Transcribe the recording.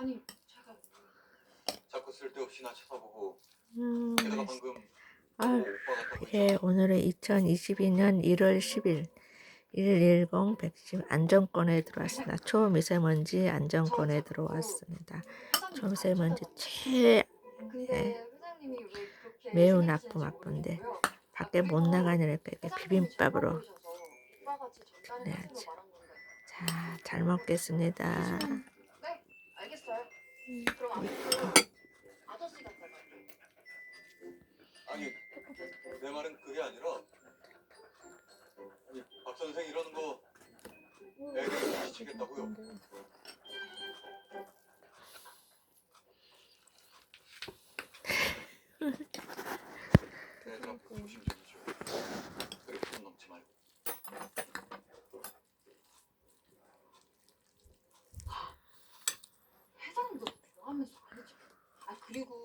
아니 제가 자꾸 쓸데없이 나 쳐다보고 음, 게다가 방금 아, 뭐 오빠 같다고 예. 오늘은 2022년 1월 10일 110 백신 안정권에 들어왔습니다. 초미세먼지 안정권에 들어왔습니다. 초미세먼지 최 근데 회장님이 왜 그렇게 매우 나쁨 아픈데. 밖에 못 나가니까 이렇게 비빔밥으로 오빠 같이 전달을 네, 하시는 거 말한 건데. 자, 잘 먹겠습니다. 네. 아니 내 말은 그게 아니라 아니 박 선생 이러는 거 애들 지치겠다고요. 좀 그리고 내가 무슨 손에 뭐